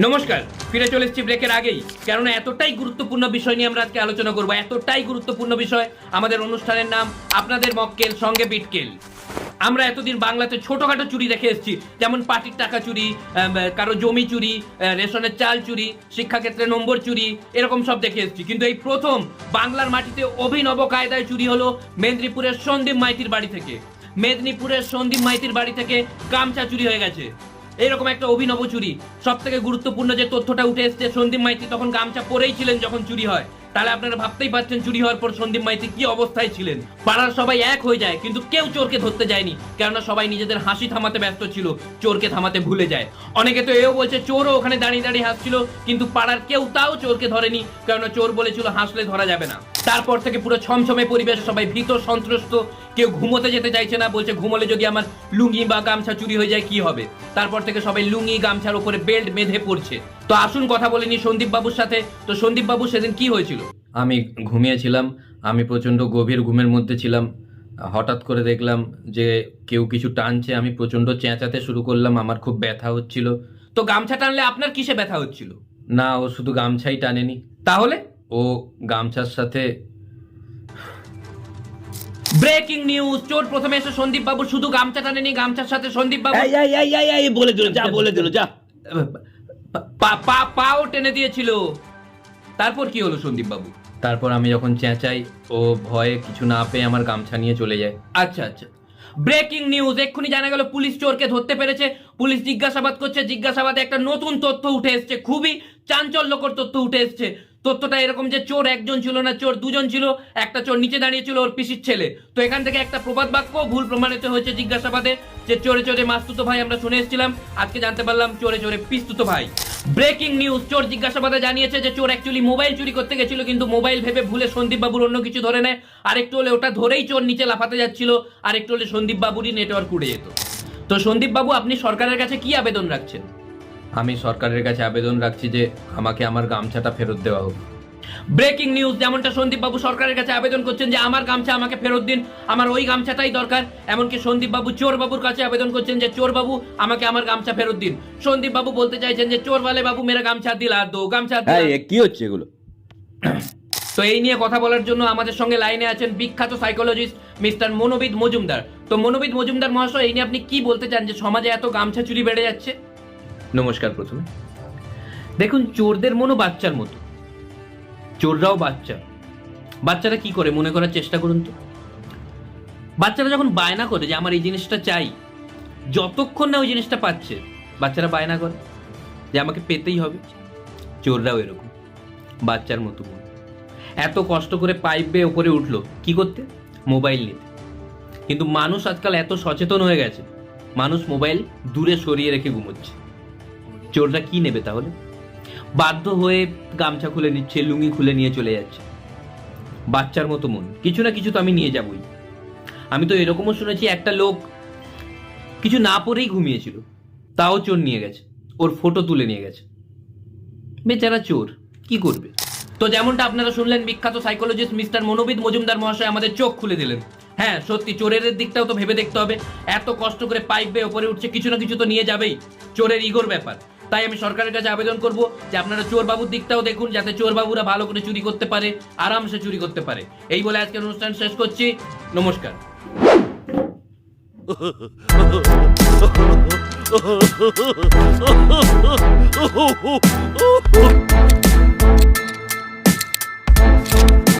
নমস্কার, ফিরে চলে এসেছি ব্রেকের আগেই। কেননা এতটাই গুরুত্বপূর্ণ বিষয় নিয়ে আমরা আজকে আলোচনা করব, এতটাই গুরুত্বপূর্ণ বিষয়, আমাদের অনুষ্ঠানের নাম আপনাদের মক্কেল সঙ্গে বিটকেল আমরা এতদিন বাংলাতে ছোটখাটো চুরি দেখে এসেছি, যেমন পার্টির টাকা চুরি কারও জমি চুরি রেশনের চাল চুরি, শিক্ষাক্ষেত্রে নম্বর চুরি, এরকম সব দেখে এসেছি। কিন্তু এই প্রথম বাংলার মাটিতে অভিনব কায়দায় চুরি হলো মেদিনীপুরের সন্দীপ মাইতির বাড়ি থেকে। মেদিনীপুরের সন্দীপ মাইতির বাড়ি থেকে গামছা চুরি হয়ে গেছে। এরকম একটা অভিনব চুরি। সব থেকে গুরুত্বপূর্ণ যে তথ্যটা উঠে এসছে, সন্দীপ মাইতি তখন গামছা পরেই ছিলেন যখন চুরি হয়। তাহলে আপনারা ভাবতেই পারছেন চুরি হওয়ার পর সন্দীপ মাইতি কি অবস্থায় ছিলেন। পাড়ার সবাই এক হয়ে যায়, কিন্তু কেউ চোরকে ধরতে যায়নি, কেননা সবাই নিজেদের হাসি থামাতে ব্যস্ত ছিল, চোরকে থামাতে ভুলে যায়। অনেকে তো এও বলছে চোরও ওখানে দাঁড়িয়ে দাঁড়িয়ে হাসছিল, কিন্তু পাড়ার কেউ তাও চোরকে ধরেনি, কেননা চোর বলেছিল হাসলে ধরা যাবে না। তারপর থেকে পুরো ছমছমে পরিবেশ সবাই ভীত সন্ত্রস্ত কেউ ঘুমোতে যেতে চাইছে না বলছে ঘুমোলে যদি আমার লুঙ্গি বা গামছা চুরি হয়ে যায় কি হবে? তারপর থেকে সবাই লুঙ্গি গামছার উপরে বেল্ট বেঁধে পড়ছে। তো আসুন কথা বলিনি সন্দীপ বাবুর সাথে। তো সন্দীপ বাবু সেদিন কি হয়েছিল? আমি ঘুমিয়েছিলাম। আমি প্রচণ্ড গভীর ঘুমের মধ্যে ছিলাম। হঠাৎ করে দেখলাম যে কেউ কিছু টানছে। আমি প্রচণ্ড চেঁচাতে শুরু করলাম। আমার খুব ব্যথা হচ্ছিল। তো গামছা টানলে আপনার কিসে ব্যথা হচ্ছিল? না ও শুধু গামছাই টানেনি। তাহলে? ও গামছার সাথে ব্রেকিং নিউজ চোর প্রথমে এসে সন্দীপ বাবু শুধু গামছা টানেনি গামছার সাথে সন্দীপ বাবু এই, এই, এই, এই, এই, বলে দিল যা বলে দিল যা। পা- পা- পাও টেনে দিয়েছিল। তারপর কি হলো সন্দীপ বাবু? তারপর আমি যখন চেঁচাই ও ভয়ে কিছু না পেয়ে আমার গামছা নিয়ে চলে যায়। আচ্ছা আচ্ছা। ব্রেকিং নিউজ এক্ষুনি জানা গেল পুলিশ চোরকে ধরতে পেরেছে। পুলিশ জিজ্ঞাসাবাদ করছে জিজ্ঞাসাবাদে একটা নতুন তথ্য উঠে এসছে। খুবই চাঞ্চল্যকর তথ্য উঠে এসছে। তথ্যটা এরকম যে চোর একজন ছিল না, চোর দুজন ছিল, একটা চোর নিচে দাঁড়িয়ে ছিল ওর পিসির ছেলে। তো এখান থেকে একটা প্রবাদ বাক্য ভুল প্রমাণিত হয়েছে জিজ্ঞাসাবাদে, যে চোরে চোরে মাস্তুতো ভাই আমরা শুনে এসেছিলাম, আজকে জানতে পারলাম চোরে চোরে পিস্তুতো ভাই। ব্রেকিং নিউজ, চোর জিজ্ঞাসাবাদে জানিয়েছে যে চোর অ্যাকচুয়ালি মোবাইল চুরি করতে গেছিল, কিন্তু মোবাইল ভেবে ভুলে সন্দীপ বাবুর অন্য কিছু ধরে নেয়। আরেকটু হলে ওটা ধরেই চোর নিচে লাফাতে যাচ্ছিল, আরেকটু হলে সন্দীপ বাবুরই নেটওয়ার্ক উড়ে যেত। তো সন্দীপ বাবু আপনি সরকারের কাছে কি আবেদন রাখছেন? আমি সরকারের কাছে আবেদন রাখছি যে আমাকে আমার গামছাটা ফেরত দেওয়া হোক। ব্রেকিং নিউজ যেমনটা সন্দীপ বাবু সরকারের কাছে আবেদন করছেন যে আমার গামছা আমাকে ফেরত দিন আমার ওই গামছাটাই দরকার। এমনকি সন্দীপ বাবু চোর বাবুর কাছে আবেদন করছেন যে চোর বাবু আমাকে আমার গামছা ফেরত দিন। সন্দীপ বাবু বলতে চাইছেন যে চোর বালে বাবু মেরা গামছা দিলা দো গামছা কি হচ্ছে এগুলো? তো এই নিয়ে কথা বলার জন্য আমাদের সঙ্গে লাইনে আছেন বিখ্যাত সাইকোলজিস্ট মিস্টার মনোবিদ মজুমদার। তো মনোবিদ মজুমদার মহাশয় এই নিয়ে আপনি কি বলতে চান যে সমাজে এত গামছা চুরি বেড়ে যাচ্ছে? নমস্কার প্রথমে। দেখুন, চোরদের মনো বাচ্চার মতো। চোররাও বাচ্চা। বাচ্চারা কি করে, মনে করার চেষ্টা করুন তো। বাচ্চারা যখন বায়না করে যে, আমার এই জিনিসটা চাই। যতক্ষণ না ওই জিনিসটা পাচ্ছে, বাচ্চারা বায়না করে যে, আমাকে পেতেই হবে। চোররাও এরকম। বাচ্চার মতো মন। এত কষ্ট করে পাইপ বেয়ে ওপরে উঠল, কি করতে? মোবাইল নিতে। কিন্তু মানুষ আজকাল এত সচেতন হয়ে গেছে, মানুষ মোবাইল দূরে সরিয়ে রেখে ঘুমোচ্ছে। চোররা কি নেবে তাহলে? বাধ্য হয়ে গামছা খুলে নিচ্ছে, লুঙ্গি খুলে নিয়ে চলে যাচ্ছে। বাচ্চার মতো মন। কিছু না কিছু তো আমি নিয়ে যাবই। আমি তো এরকমও শুনেছি, একটা লোক কিছু না পরেই ঘুমিয়েছিল। তাও চোর নিয়ে গেছে। ওর ফটো তুলে নিয়ে গেছে। বেচারা চোর, কি করবে? তো যেমনটা আপনারা শুনলেন, বিখ্যাত সাইকোলজিস্ট মিস্টার মনোবিদ মজুমদার মহাশয় আমাদের চোখ খুলে দিলেন। হ্যাঁ সত্যি চোরের দিকটাও তো ভেবে দেখতে হবে। এত কষ্ট করে পাইপ বেয়ে ওপরে উঠছে, কিছু না কিছু তো নিয়ে যাবেই। চোরের ইগোর ব্যাপার। তাই আমি সরকারের কাছে আবেদন করব যে আপনারা চোর বাবুর দিকটাও দেখুন যাতে চোর বাবুরা ভালো করে চুরি করতে পারে আরামসে চুরি করতে পারে। এই বলে আজকের অনুষ্ঠান শেষ করছি। নমস্কার। Oh,